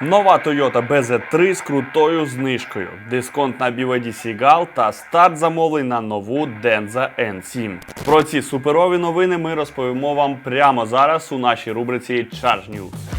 Нова Toyota BZ3 з крутою знижкою, дисконт на BYD Seagull та старт замовлень на нову Denza N7. Про ці суперові новини ми розповімо вам прямо зараз у нашій рубриці Charge News.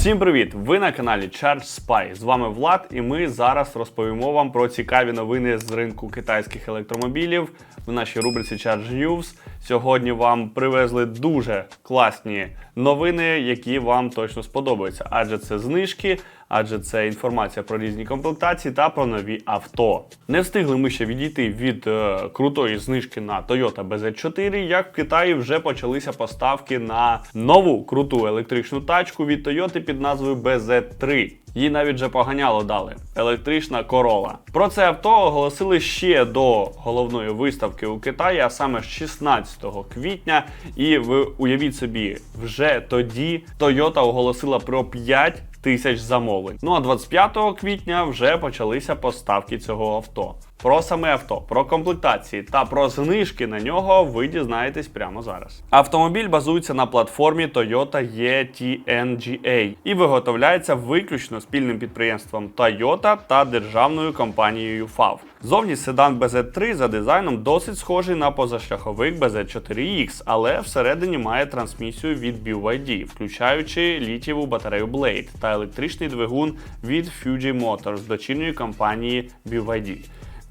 Всім привіт! Ви на каналі Charge Spy. З вами Влад, і ми зараз розповімо вам про цікаві новини з ринку китайських електромобілів в нашій рубриці Charge News. Сьогодні вам привезли дуже класні новини, які вам точно сподобаються, адже це знижки, адже це інформація про різні комплектації та про нові авто. Не встигли ми ще відійти від е, крутої знижки на Toyota BZ4, як в Китаї вже почалися поставки на нову круту електричну тачку від Toyota під назвою BZ3. Їй навіть вже поганяло дали електрична корола. Про це авто оголосили ще до головної виставки у Китаї, а саме 16 квітня. І ви уявіть собі, вже тоді Toyota оголосила про 5 тисяч замовлень. Ну а 25 квітня вже почалися поставки цього авто. Про саме авто, про комплектації та про знижки на нього ви дізнаєтесь прямо зараз. Автомобіль базується на платформі Toyota E-TNGA і виготовляється виключно спільним підприємством Toyota та державною компанією FAW. Зовні седан BZ3 за дизайном досить схожий на позашляховик BZ4X, але всередині має трансмісію від BYD, включаючи літієву батарею Blade та електричний двигун від Fuji Motors дочірньої компанії BYD.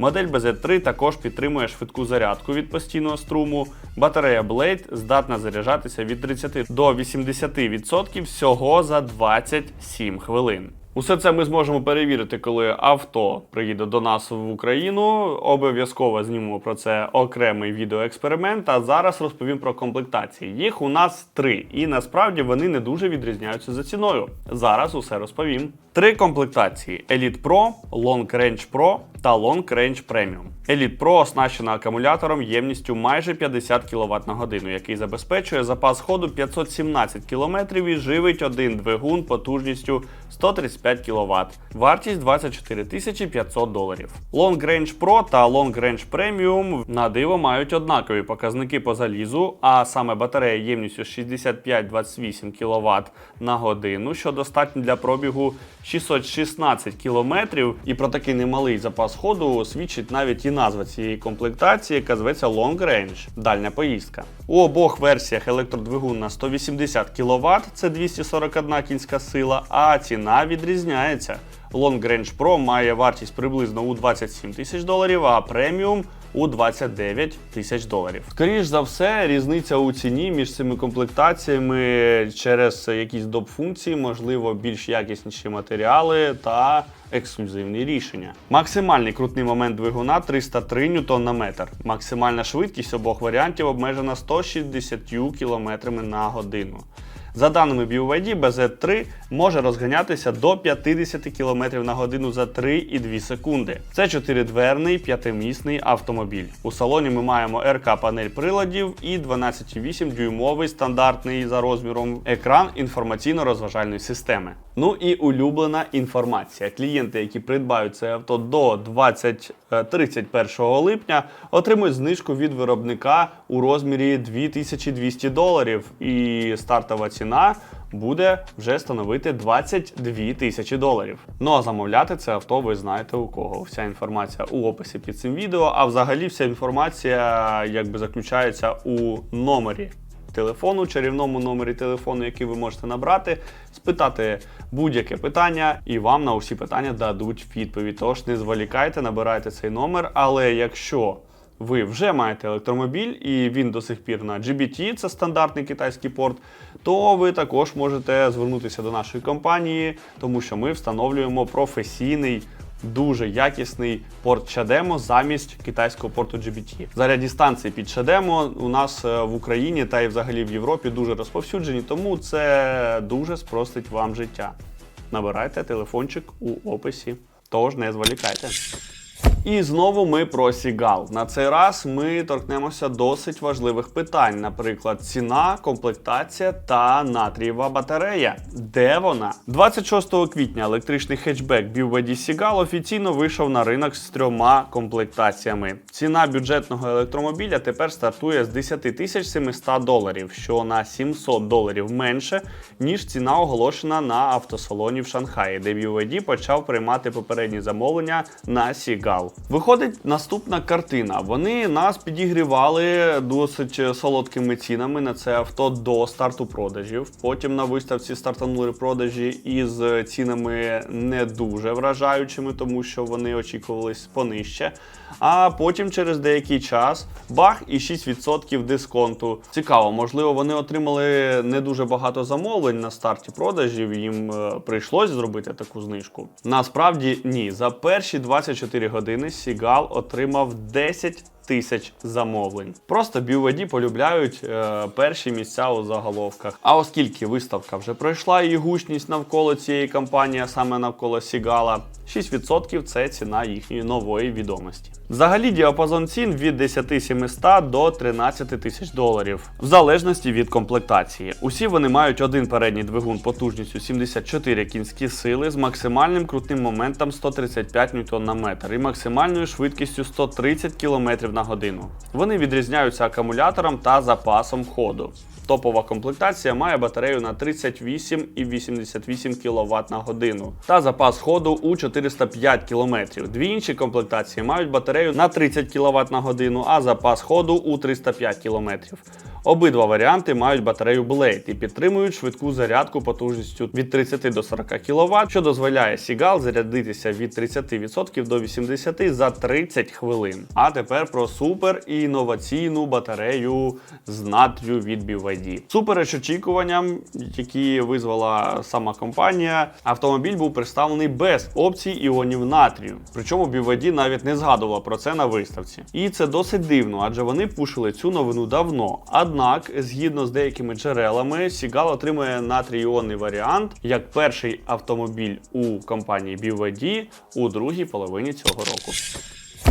Модель BZ3 також підтримує швидку зарядку від постійного струму. Батарея Blade здатна заряджатися від 30 до 80% всього за 27 хвилин. Усе це ми зможемо перевірити, коли авто приїде до нас в Україну. Обов'язково знімемо про це окремий відеоексперимент. А зараз розповім про комплектації. Їх у нас три, і насправді вони не дуже відрізняються за ціною. Зараз усе розповім. Три комплектації: Elite Pro, Long Range Pro та Long Range Premium. Elite Pro оснащена акумулятором ємністю майже 50 кВт на годину, який забезпечує запас ходу 517 км і живить один двигун потужністю 135 кВт. Вартість 24 500 доларів. Long Range Pro та Long Range Premium на диво мають однакові показники по залізу, а саме батарея ємністю 65-28 кВт на годину, що достатньо для пробігу 616 км. І про такий немалий запас ходу свідчить навіть і назва цієї комплектації, яка зветься Long Range дальня поїздка. У обох версіях електродвигун на 180 кВт, це 241 кінська сила, а ціна відрізняється. Long Range Pro має вартість приблизно у 27 тисяч доларів, а преміум у 29 тисяч доларів. Скоріш за все, різниця у ціні між цими комплектаціями через якісь доп функції, можливо, більш якісніші матеріали та ексклюзивні рішення. Максимальний крутний момент двигуна 303 ньютон на метр. Максимальна швидкість обох варіантів обмежена 160 км на годину. За даними BYD, BZ3 може розганятися до 50 км на годину за 3,2 секунди. Це чотиридверний п'ятимісний автомобіль. У салоні ми маємо РК-панель приладів і 12,8 дюймовий стандартний за розміром екран інформаційно-розважальної системи. Ну і улюблена інформація. Клієнти, які придбають це авто до 20, е, 31 липня, отримують знижку від виробника у розмірі 2200 доларів. І стартова ціна буде вже становити 22 тисячі доларів. Ну а замовляти це авто ви знаєте у кого. Вся інформація у описі під цим відео. А взагалі вся інформація якби заключається у номері телефону, чарівному номері телефону, який ви можете набрати, спитати будь-яке питання, і вам на усі питання дадуть відповідь. Тож не зволікайте, набирайте цей номер. Але якщо ви вже маєте електромобіль і він до сих пір на GBT, це стандартний китайський порт, то ви також можете звернутися до нашої компанії, тому що ми встановлюємо професійний. Дуже якісний порт Чадемо замість китайського порту GBT. Зарядні станції під Чадемо у нас е, в Україні та й взагалі в Європі дуже розповсюджені, тому це дуже спростить вам життя. Набирайте телефончик у описі, тож не зволікайте. І знову ми про Сігал. На цей раз ми торкнемося досить важливих питань, наприклад, ціна, комплектація та натрієва батарея. Де вона? 26 квітня електричний хетчбек BYD Seagull офіційно вийшов на ринок з трьома комплектаціями. Ціна бюджетного електромобіля тепер стартує з 10 тисяч 700 доларів, що на 700 доларів менше, ніж ціна оголошена на автосалоні в Шанхаї, де BYD почав приймати попередні замовлення на Seagull. Виходить наступна картина. Вони нас підігрівали досить солодкими цінами на це авто до старту продажів. Потім на виставці стартанули продажі із цінами не дуже вражаючими, тому що вони очікувались понижче. А потім через деякий час бах і 6% дисконту. Цікаво, можливо, вони отримали не дуже багато замовлень на старті продажів. Їм е, прийшлось зробити таку знижку. Насправді ні. За перші 24 години Сігал отримав 10 тисяч замовлень. Просто BYD полюбляють е, перші місця у заголовках. А оскільки виставка вже пройшла і гучність навколо цієї кампанії, а саме навколо Сігала, 6% це ціна їхньої нової відомості. Взагалі діапазон цін від 10 700 до 13 тисяч доларів, в залежності від комплектації. Усі вони мають один передній двигун потужністю 74 кінські сили з максимальним крутним моментом 135 Нм і максимальною швидкістю 130 км на годину. Вони відрізняються акумулятором та запасом ходу. Топова комплектація має батарею на 38,88 кВт на годину та запас ходу у 405 км. Дві інші комплектації мають батарею на 30 кВт на годину, а запас ходу у 305 км. Обидва варіанти мають батарею Blade і підтримують швидку зарядку потужністю від 30 до 40 кВт, що дозволяє Seagull зарядитися від 30% до 80% за 30 хвилин. А тепер про супер і інноваційну батарею з натрію від BYD. Супереч очікуванням, які визвала сама компанія, автомобіль був представлений без опцій іонів натрію. Причому BYD навіть не згадувала про це на виставці. І це досить дивно, адже вони пушили цю новину давно. Однак, згідно з деякими джерелами, Seagull отримує натрій-іонний варіант як перший автомобіль у компанії BYD у другій половині цього року.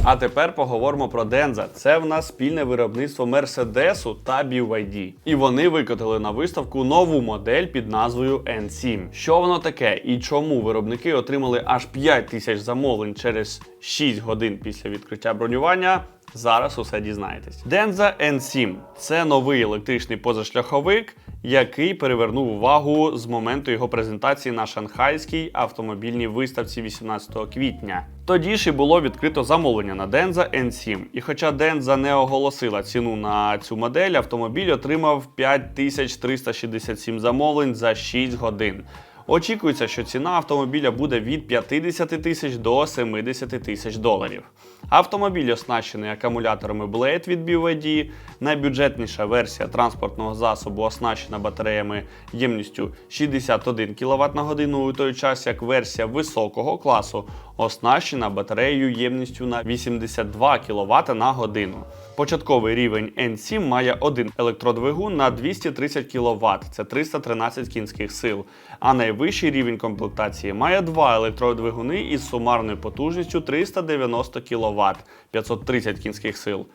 А тепер поговоримо про Денза. Це в нас спільне виробництво Мерседесу та BYD. І вони викотили на виставку нову модель під назвою N7. Що воно таке і чому виробники отримали аж 5 тисяч замовлень через 6 годин після відкриття бронювання? Зараз усе дізнаєтесь. Денза N7 це новий електричний позашляховик, який перевернув увагу з моменту його презентації на шанхайській автомобільній виставці 18 квітня. Тоді ж і було відкрито замовлення на Денза N7. І хоча Денза не оголосила ціну на цю модель, автомобіль отримав 5367 замовлень за 6 годин. Очікується, що ціна автомобіля буде від 50 тисяч до 70 тисяч доларів. Автомобіль оснащений акумуляторами Blade від BYD. Найбюджетніша версія транспортного засобу оснащена батареями ємністю 61 кВт на годину, у той час як версія високого класу оснащена батареєю ємністю на 82 кВт на годину. Початковий рівень N7 має один електродвигун на 230 кВт, це 313 кінських сил. А найвищий рівень комплектації має два електродвигуни із сумарною потужністю 390 кВт, 530 кінських сил.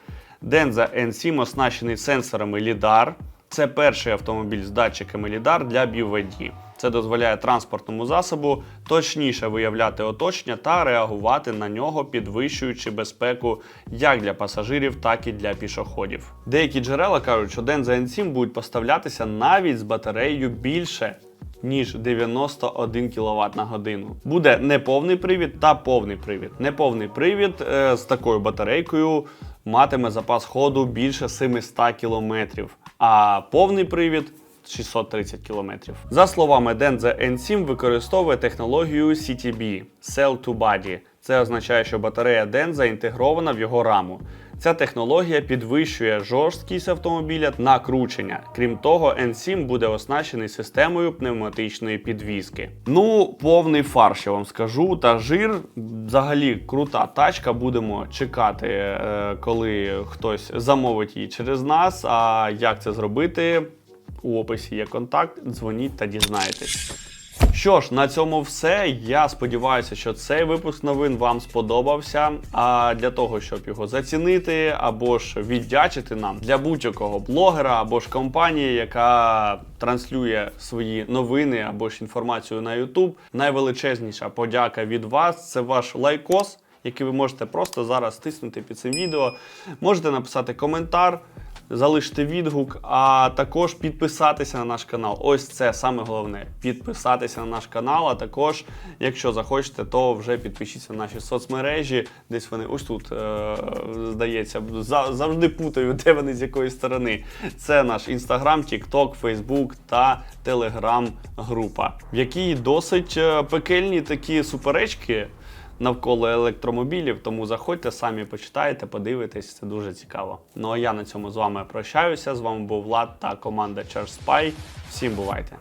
Денза N7 оснащений сенсорами LiDAR. Це перший автомобіль з датчиками LiDAR для BYD. Це дозволяє транспортному засобу точніше виявляти оточення та реагувати на нього, підвищуючи безпеку як для пасажирів, так і для пішоходів. Деякі джерела кажуть, що Denza N7 будуть поставлятися навіть з батареєю більше. Ніж 91 кВт на годину. Буде неповний привід та повний привід. Неповний привід е, з такою батарейкою матиме запас ходу більше 700 км, а повний привід 630 км. За словами Denza N7 використовує технологію CTB Cell to Body. Це означає, що батарея Denza інтегрована в його раму. Ця технологія підвищує жорсткість автомобіля на кручення. Крім того, N7 буде оснащений системою пневматичної підвіски. Ну, повний фарш, я вам скажу. Та жир взагалі крута тачка. Будемо чекати, е, коли хтось замовить її через нас. А як це зробити? У описі є контакт, дзвоніть та дізнаєтесь. Що ж, на цьому все. Я сподіваюся, що цей випуск новин вам сподобався. А для того, щоб його зацінити або ж віддячити нам для будь-якого блогера або ж компанії, яка транслює свої новини або ж інформацію на YouTube, найвеличезніша подяка від вас це ваш лайкос, який ви можете просто зараз стиснути під цим відео. Можете написати коментар залишити відгук, а також підписатися на наш канал. Ось це саме головне. Підписатися на наш канал. А також, якщо захочете, то вже підпишіться на наші соцмережі. Десь вони ось тут е- здається, за- завжди путаю, де вони з якої сторони. Це наш інстаграм, TikTok, Facebook та Telegram група, в якій досить е, пекельні такі суперечки навколо електромобілів. Тому заходьте самі почитайте, подивитесь, це дуже цікаво. Ну а я на цьому з вами прощаюся. З вами був Влад та команда Charge Всім бувайте!